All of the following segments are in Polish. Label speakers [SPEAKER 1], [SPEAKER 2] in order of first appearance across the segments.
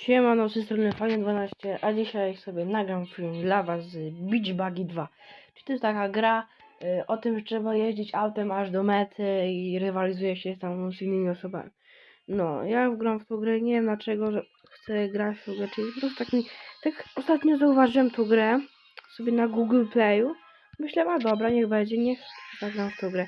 [SPEAKER 1] Siemano, z tej strony Fajnie12, a dzisiaj sobie nagram film dla was z Beach Buggy 2. Czyli to jest taka gra y, o tym, że trzeba jeździć autem aż do mety i rywalizuje się tam z innymi osobami. No, ja gram w tą grę, nie wiem dlaczego że chcę grać w tą grę, czyli po prostu tak mi, tak ostatnio zauważyłem tą grę sobie na Google Playu. Myślę, a dobra, niech będzie, niech zagram w tą grę.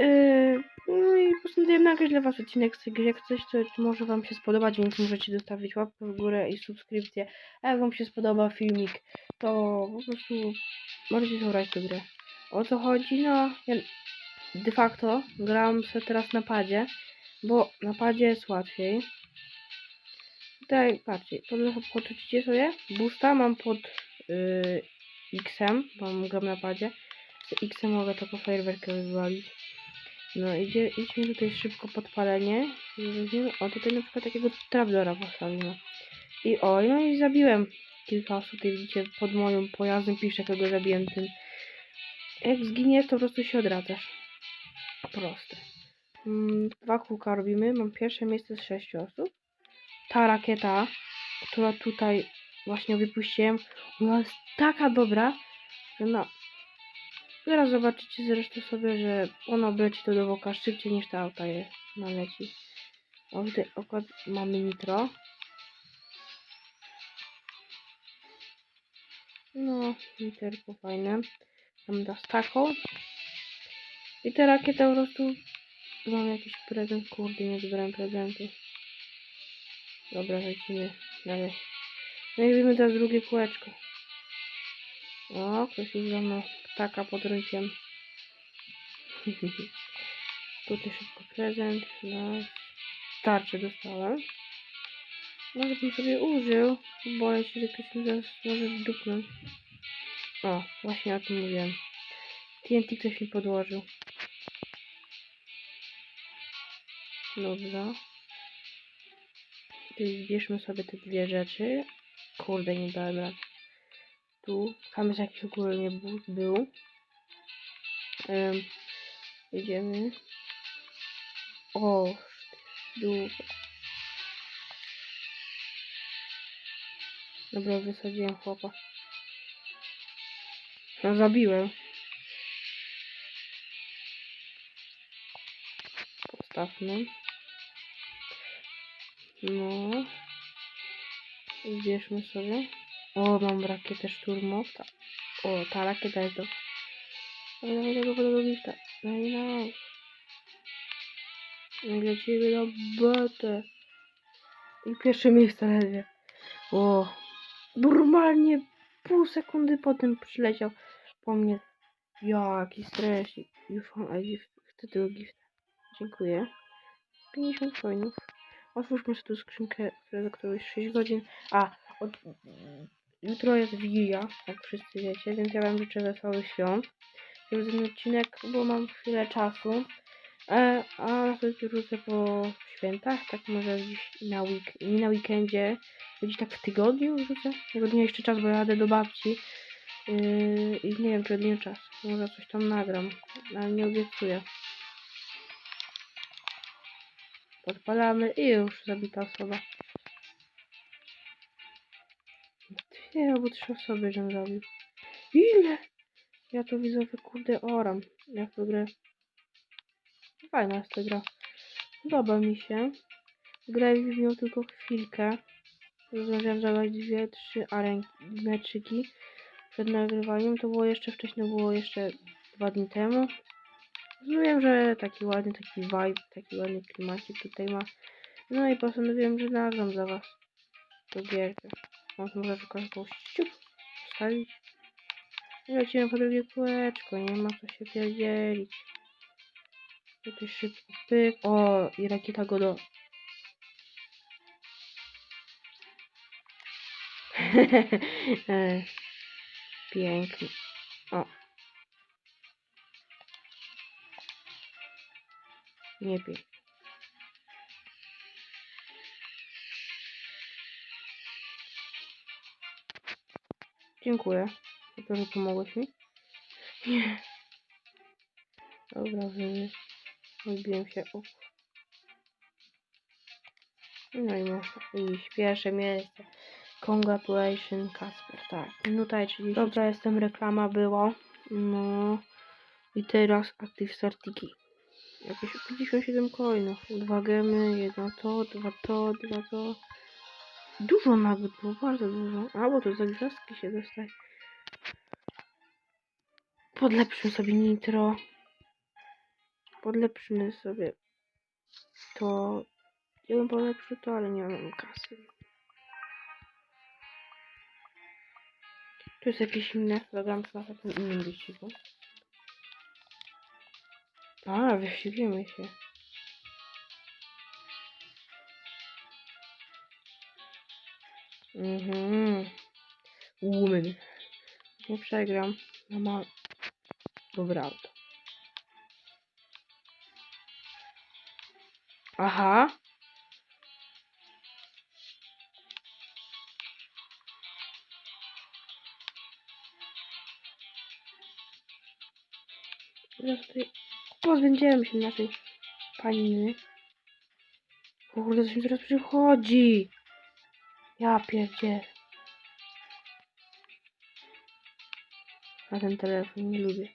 [SPEAKER 1] Yy, no i postanowiłem nagrać dla was odcinek z tej gry. Jak coś, to może wam się spodobać, więc możecie zostawić łapkę w górę i subskrypcję. A jak wam się spodoba filmik, to po prostu możecie zabrać tę grę. O co chodzi? No, ja de facto gram sobie teraz na padzie, bo na padzie jest łatwiej. Tutaj, patrzcie, poczucie sobie. Boosta mam pod yy, X-em, bo mam gram na padzie. Z X-em mogę taką fajerwerkę wywalić. No idzie, idźmy tutaj szybko podpalenie. O, tutaj na przykład takiego trapdora postawimy. I o, no i zabiłem kilka osób. Tutaj widzicie, pod moim pojazdem pisze, kogo zabiłem tym. Jak zginiesz, to po prostu się odradzasz. Proste. Mm, dwa kółka robimy. Mam pierwsze miejsce z sześciu osób. Ta rakieta, która tutaj właśnie wypuściłem, ona jest taka dobra, że no, Zaraz zobaczycie zresztą sobie, że ona obleci to do woka szybciej niż ta auta je naleci. O, tutaj okład mamy nitro. No, literko fajne. Tam da taką. I te rakiety po prostu... Mam jakiś prezent, kurde, nie zbieram prezentu. Dobra, lecimy dalej. No i widzimy teraz drugie kółeczko. O, ktoś już za ptaka pod rynkiem. Tutaj szybko prezent. No, tarczę dostałem. Może bym sobie użył. Boję się, że ktoś mi zaraz może dupnąć. O, właśnie o tym mówiłem. TNT ktoś mi podłożył. Dobra. Tutaj zbierzmy sobie te dwie rzeczy. Kurde, nie dałem rady tu. Jest jakiś ogólnie był. Um, jedziemy. O, dół. Dobra, wysadziłem chłopa. No, zabiłem. Postawmy. No. Zbierzmy sobie. O, mam rakietę szturmowca. O, ta rakieta jest do... Dawaj, dawaj tego gifta. No i no. I lecimy na betę. I pierwsze miejsce ledwie. O, normalnie pół sekundy po tym przyleciał po mnie. Jaki stresik. Już mam, a gift. Chcę. Dziękuję. 50 coinów. Otwórzmy sobie tu skrzynkę, która za którąś 6 godzin. A, od, jutro jest Wigilia, jak wszyscy wiecie, więc ja wam życzę wesołych świąt. Żeby ten odcinek, bo mam chwilę czasu. E, a następnie wrócę po świętach, tak może gdzieś na week, nie na weekendzie, gdzieś tak w tygodniu wrócę. Tego dnia jeszcze czas, bo jadę do babci. Yy, I nie wiem, czy odnię czas. Może coś tam nagram, ale nie obiecuję. Podpalamy i już zabita osoba. Dwie albo trzy osoby, żem zabił. Ile? Ja to widzowie, kurde, oram. Jak to grę. Fajna jest ta gra. Podoba mi się. Grałem w nią tylko chwilkę. Zdążyłem zagrać dwie, trzy aren meczyki przed nagrywaniem. To było jeszcze wcześniej, było jeszcze dwa dni temu. Wiem, że taki ładny, taki vibe, taki ładny klimacik tutaj ma. No i postanowiłem, że nagram za was tą gierkę. Może może tylko jakąś ciup postawić. Lecimy po drugie kółeczko, nie ma co się pierdzielić. Tutaj szybko pyk. O, i rakieta go do... E, Pięknie. O. Nie pięknie. Dziękuję. za to, że pomogłeś mi. Nie. Dobra, wy... Odbiłem się. O. No i można iść. Pierwsze miejsce. Congratulation Kasper, tak. Minuta i 30. Dobra, jestem, reklama była. No. I teraz Active Startiki. Jakieś 57 coinów. Dwa gemy, jedno to, dwa to, dwa to. Dużo nagród było, bardzo dużo. A, bo to za gwiazdki się dostaje. Podlepszymy sobie nitro. Podlepszymy sobie to. Ja bym polepszył to, ale nie mam kasy. Tu jest jakieś inne. Zagram na takim innym wyścigu. A, wyścigniemy się. Mhm. Woman. Nie przegram. No ma... Dobra. Aha. Teraz tutaj pozbędziemy się naszej paniny. O kurde, coś mi teraz przychodzi. Ja pierdzie. Na ten telefon nie lubię.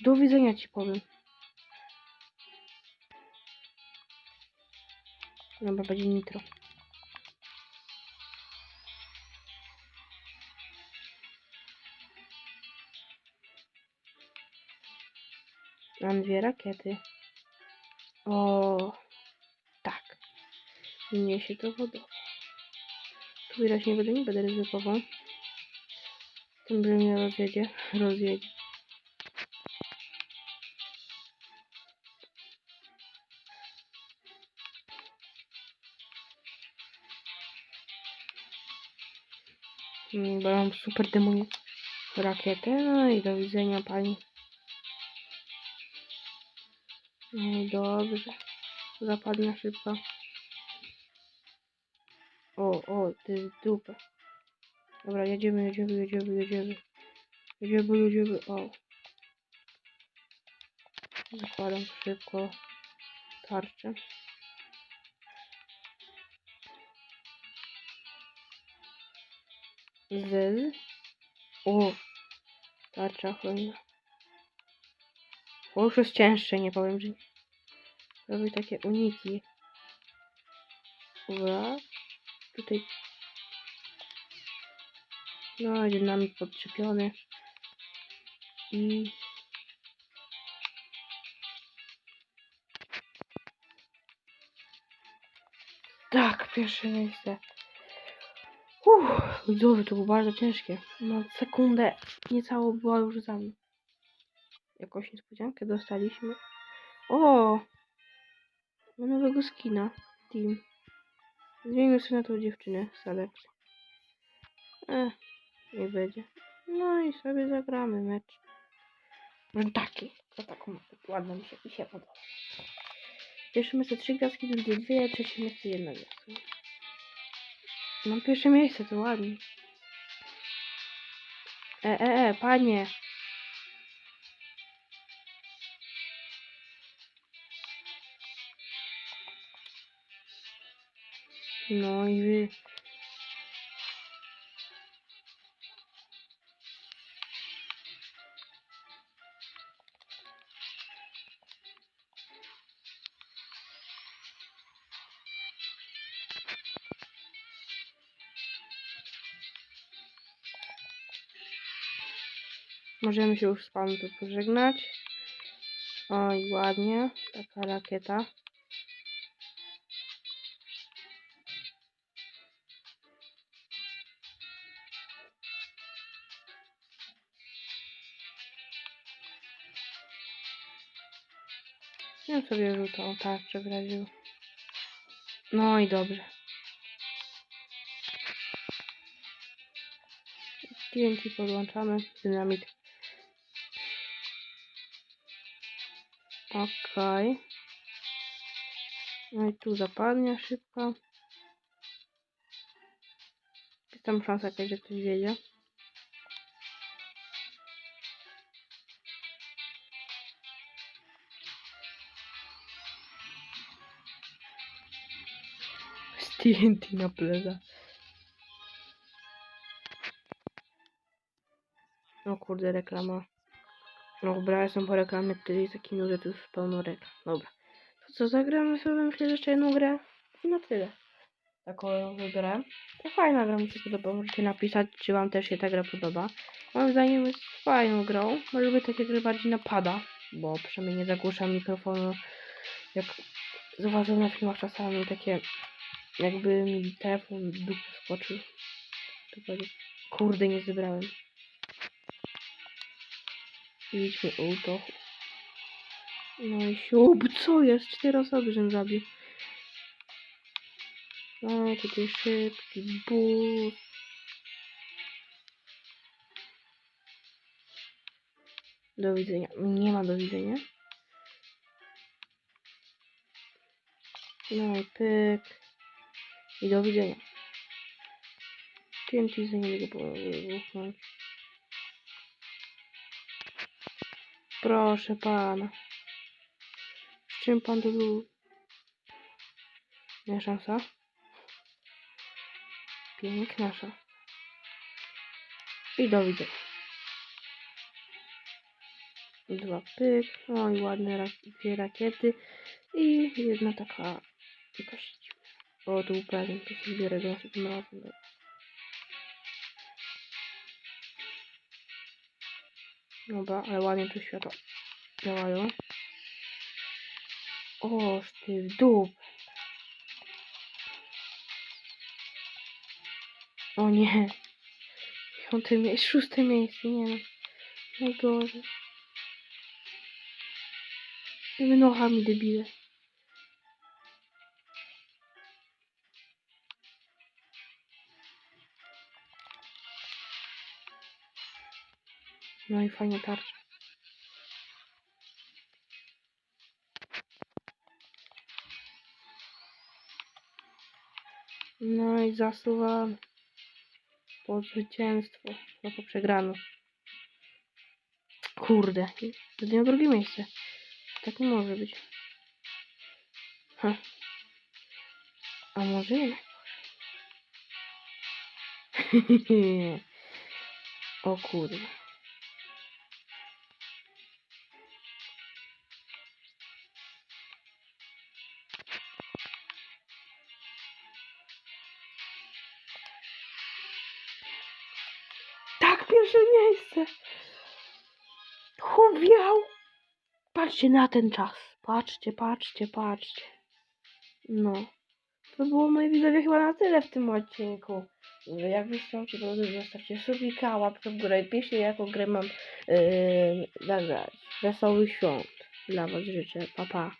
[SPEAKER 1] Do widzenia ci powiem. Dobra, będzie nitro. Mam dwie rakiety. O. Mnie się to podoba. Tu widać nie będę, nie będę ryzykował. Tym, że rozjedzie. Rozjedzie. Mm, Bo mam super demon rakietę. No i do widzenia pani. No dobrze. Zapadnia szybko. O, o, ty w dupę. Dobra, jedziemy, jedziemy, jedziemy, jedziemy. Jedziemy, jedziemy, o. Zakładam szybko tarczę. Z. O, tarcza ochronna. O, już jest cięższe, nie powiem, że robi takie uniki. Dobra. Tutaj. No, dynamik podczepiony. I. Tak, pierwsze miejsce. Uff, widzowie, to było bardzo ciężkie. Na sekundę niecałą była już za mną. Jakąś niespodziankę dostaliśmy. O! Nowego skina. Team. Zmienimy sobie na tą dziewczynę z Alex. Eh, nie będzie. No i sobie zagramy mecz. Może taki. To taką ładną mi się, mi się podoba. Pierwsze miejsce trzy gwiazdki, drugie dwie, trzecie miejsce jedna gwiazdka. Mam pierwsze miejsce, to ładnie. E, e, e, panie. No i wy. Możemy się już z panem tu pożegnać. Oj, ładnie. Taka rakieta. Ja sobie rzucał tarczę w razie. No i dobrze. TNT podłączamy. Dynamit. Okej. No i tu zapadnia szybko. Jest tam szansa jakaś, że ktoś wiedzie. TNT na pleza. O kurde, reklama. Dobra, jestem po reklamie, tutaj jest taki nudy, tu już pełno reklam. Dobra. To co, zagramy sobie, myślę, jeszcze jedną grę. I na tyle. Taką grę. To fajna gra, mi się podoba. Możecie napisać, czy wam też się ta gra podoba. Moim zdaniem jest fajną grą. Bo lubię takie gry bardziej napada, bo przynajmniej nie zagłuszam mikrofonu. Jak zauważyłem na filmach czasami takie, jakby mi telefon w dupę skoczył. Kurde, nie zebrałem. Idźmy ulto. No i siub, co jest? Cztery osoby, żem zabił. No, tutaj szybki but. Do widzenia. Nie ma do widzenia. No i pyk. I do widzenia. TNT za wybuchnąć. Proszę pana. Z czym pan to był? Nie szansa? Piękna szansa. I do widzenia. Dwa pyk. No i ładne rak dwie rakiety. I jedna taka jakaś. O, tu uprawnień, to sobie zbiorę go tym razem. Dobra, ale ładnie tu światła działają. Oż ty w dup. O nie. Piąte miejsce, szóste miejsce, nie no. Najgorzej. Nochami debile. No i fajnie tarcza. No i zasuwam po zwycięstwo, no po przegrano. Kurde, jedynie drugie miejsce. Tak nie może być. Ha. A może jednak? o kurde. Patrzcie na ten czas. Patrzcie, patrzcie, patrzcie. No. To było moje widzowie chyba na tyle w tym odcinku. Jak wystarczy, to zostawcie subika, łapkę w górę i piszcie jaką grę mam yy, zagrać. Wesołych świąt dla was życzę. Pa, pa.